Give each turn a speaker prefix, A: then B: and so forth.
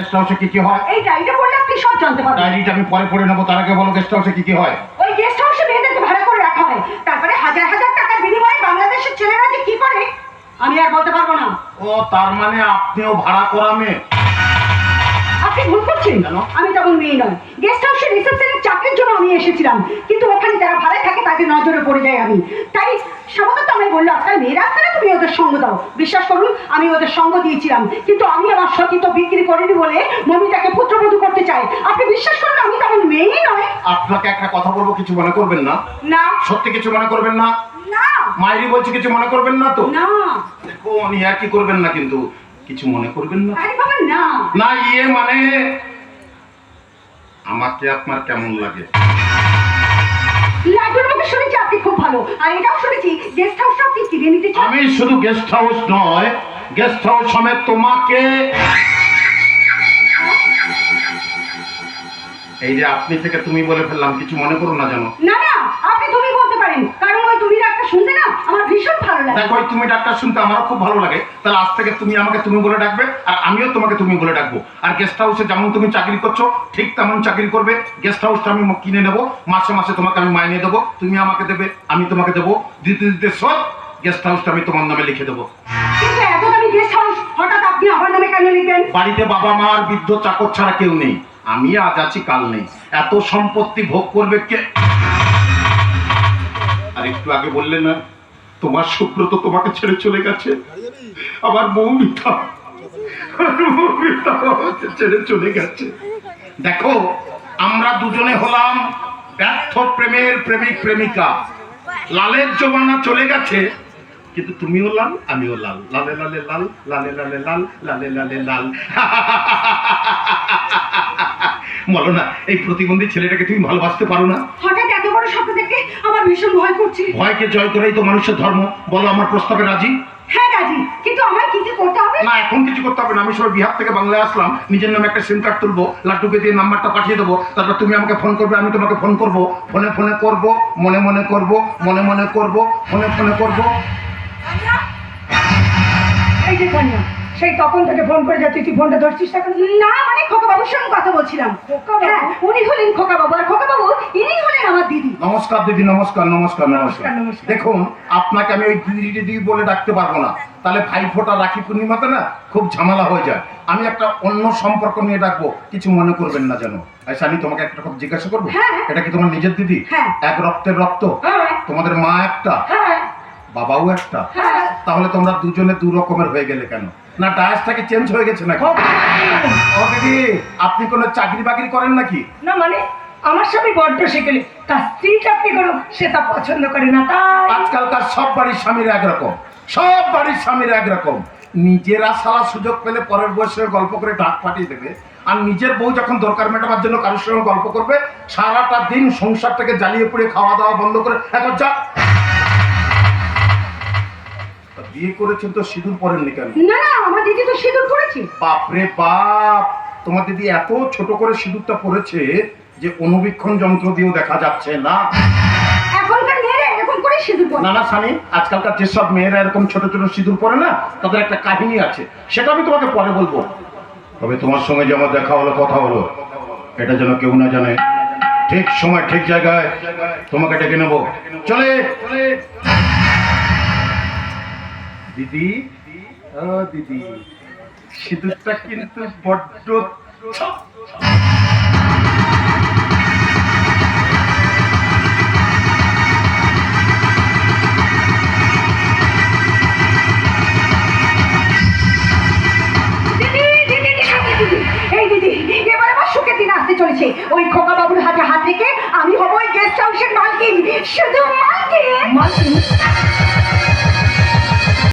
A: Guest হাউসে কি কি হয়?
B: এই ডায়েরিটা পড়লে আপনি সব জানতে পারবেন।
A: ডায়েরিটা আমি পরে পড়ে নেব তার আগে বলো গেস্ট হাউসে কি কি হয়।
B: ওই গেস্ট হাউসে মেয়েদেরকে ভাড়া করে রাখা হয়। তারপরে হাজার হাজার টাকার বিনিময়ে বাংলাদেশের ছেলেরা যে কি করে আমি আর বলতে পারব না।
A: ও তার মানে আপনিও ভাড়া করা মেয়ে।
B: আপনি ভুল করছেন? আমি তেমন মেয়ে নয়। গেস্ট হাউসে রিসেপশনের চাকরির জন্য আমি এসেছিলাম। কিন্তু ওখানে যারা ভাড়ায় থাকে তাদের নজরে পড়ে যায় আমি। তাই সামান্য তো আমি বলল আজকাল মেয়েরা তুমি ওদের সঙ্গ দাও। বিশ্বাস করুন আমি ওদের সঙ্গ দিয়েছিলাম। কিন্তু আমি আমার সতীত্ব বিক্রি করিনি বলে মমিতাকে পুত্রবধূ করতে চাই আপনি বিশ্বাস করুন আমি তেমন মেয়েই নয়।
A: আপনাকে একটা কথা বলব কিছু মনে করবেন না?
B: না।
A: সত্যি কিছু মনে করবেন না?
B: না।
A: মাইরি বলছি কিছু মনে করবেন না তো?
B: না।
A: দেখো উনি আর কি করবেন না কিন্তু? কিছু মনে করবেন না?
B: আরে বাবা না।
A: না ইয়ে মানে আমাকে আপনার কেমন লাগে?
B: ভালো আর এটাও শুনেছি গেস্ট হাউসটা আপনি কিনে নিতে চান?
A: আমি শুধু গেস্ট হাউস নয় গেস্ট হাউস সমেত তোমাকে এই যে আপনি থেকে তুমি বলে ফেললাম কিছু মনে করো না জানো
B: না না আপনি তুমি বলতে পারেন কারণ ওই তুমি একটা শুনতে না আমার ভীষণ ভালো লাগে
A: দেখো তুমি ডাক্তার শুনতে আমারও খুব ভালো লাগে। তাহলে আজ থেকে তুমি আমাকে তুমি বলে ডাকবে আর আমিও তোমাকে তুমি বলে ডাকবো। আর গেস্ট হাউসে যেমন তুমি চাকরি করছ ঠিক তেমন চাকরি করবে। গেস্ট হাউসটা আমি কিনে নেব মাসে মাসে তোমাকে আমি মাইনে দেবো। তুমি আমাকে দেবে আমি তোমাকে দেবো। দিতে দিতে সব গেস্ট হাউসটা আমি তোমার নামে লিখে দেবো।
B: কিন্তু এত দামি গেস্ট হাউস হঠাৎ আপনি আমার নামে কেন লিখবেন
A: বাড়িতে বাবা মা আর বৃদ্ধ চাকর ছাড়া কেউ নেই। আমি আজ আছি কাল নেই। এত সম্পত্তি ভোগ করবে কে? আর একটু আগে বললেন না? তোমার সুব্রত তোমাকে ছেড়ে চলে গেছে। আমার মৌমিতা মৌমিতা ছেড়ে চলে গেছে। দেখো, আমরা দুজনে হলাম ব্যর্থ প্রেমের প্রেমিক, প্রেমিকা। লালের জমানা চলে গেছে, কিন্তু তুমিও লাল, আমিও লাল। লালে লালে, লাল, লালে লালে, লাল, লালে লালে, লাল। বলো না এই প্রতিবন্ধী ছেলেটাকে তুমি ভালোবাসতে পারো না?
B: হঠাৎ এত বড় স্বপ্ন দেখে আমার ভীষণ ভয় করছে।
A: ভয়কে জয় করেই তো মানুষের ধর্ম। বলো আমার প্রস্তাবে রাজি?
B: হ্যাঁ রাজি। কিন্তু আমার কি কি করতে হবে?
A: না এখন কিছু করতে হবে না। আমি সবাই বিহার থেকে বাংলায় আসলাম। নিজের নামে একটা সিম কার্ড তুলবো লাড্ডুকে দিয়ে নাম্বারটা পাঠিয়ে দেবো। তারপর তুমি আমাকে ফোন করবে আমি তোমাকে ফোন করব। ফোনে ফোনে করব মনে মনে করব মনে মনে করব ফোনে ফোনে করব।
B: এই যে সেই তখন থেকে ফোন করে যাচ্ছি তুই ফোনটা ধরছিস না না মানে খোকা বাবুর সঙ্গে কথা বলছিলাম। হ্যাঁ উনি হলেন খোকা বাবু আর খোকা বাবু ইনি হলেন আমার দিদি।
A: নমস্কার দিদি নমস্কার নমস্কার নমস্কার। দেখুন আপনাকে আমি ওই দিদি দিদি বলে ডাকতে পারব না। তাহলে ভাই ফোটা রাখি পূর্ণিমাতে না খুব ঝামেলা হয়ে যায়। আমি একটা অন্য সম্পর্ক নিয়ে ডাকবো কিছু মনে করবেন না যেন। আচ্ছা আমি তোমাকে একটা কথা জিজ্ঞাসা করব?
B: হ্যাঁ।
A: এটা কি তোমার নিজের দিদি?
B: হ্যাঁ।
A: এক রক্তের রক্ত।
B: হ্যাঁ
A: তোমাদের মা একটা
B: হ্যাঁ।
A: বাবাও একটা।
B: হ্যাঁ।
A: তাহলে তোমরা দুজনে দু রকমের হয়ে গেলে কেন? না ডায়াসটাকে চেঞ্জ হয়ে গেছে নাকি? ও দিদি আপনি কোনো চাকরি বাকরি করেন নাকি?
B: না মানে আমার স্বামী বড্ড শিখেলে তার স্ত্রী চাকরি করো সে তা পছন্দ করে না তাই।
A: আজকালকার সব বাড়ির স্বামীর একরকম। সব বাড়ির স্বামীর একরকম। নিজেরা সারা সুযোগ পেলে পরের বয়সে গল্প করে ডাক পাঠিয়ে দেবে। আর নিজের বউ যখন দরকার মেটাবার জন্য কারোর সঙ্গে গল্প করবে সারাটা দিন সংসারটাকে জ্বালিয়ে পুড়ে খাওয়া দাওয়া বন্ধ করে এখন যা বিয়ে করেছেন তো সিঁদুর পরেননি কেন?
B: না না আমার দিদি তো সিঁদুর পড়েছে
A: বাপরে বাপ! তোমার দিদি এত ছোট করে সিঁদুরটা পড়েছে যে অনুবীক্ষণ যন্ত্র দিয়েও দেখা যাচ্ছে না।
B: এখনকার মেয়েরা এরকম করে সিঁদুর পরে।
A: না না স্বামী আজকালকার যেসব মেয়েরা এরকম ছোট ছোট সিঁদুর পরে না তাদের একটা কাহিনী আছে। সেটা আমি তোমাকে পরে বলব। তবে তোমার সঙ্গে যে আমার দেখা হলো কথা হলো এটা যেন কেউ না জানে। ঠিক সময় ঠিক জায়গায় তোমাকে ডেকে নেব। চলে! দিদি। ও দিদি। সিঁদুরটা কিন্তু বড্ড
B: চলেছে। ওই খোকা বাবুর হাতে হাত রেখে আমি হব ওই গেস্ট হাউসের মালকিন। শুধু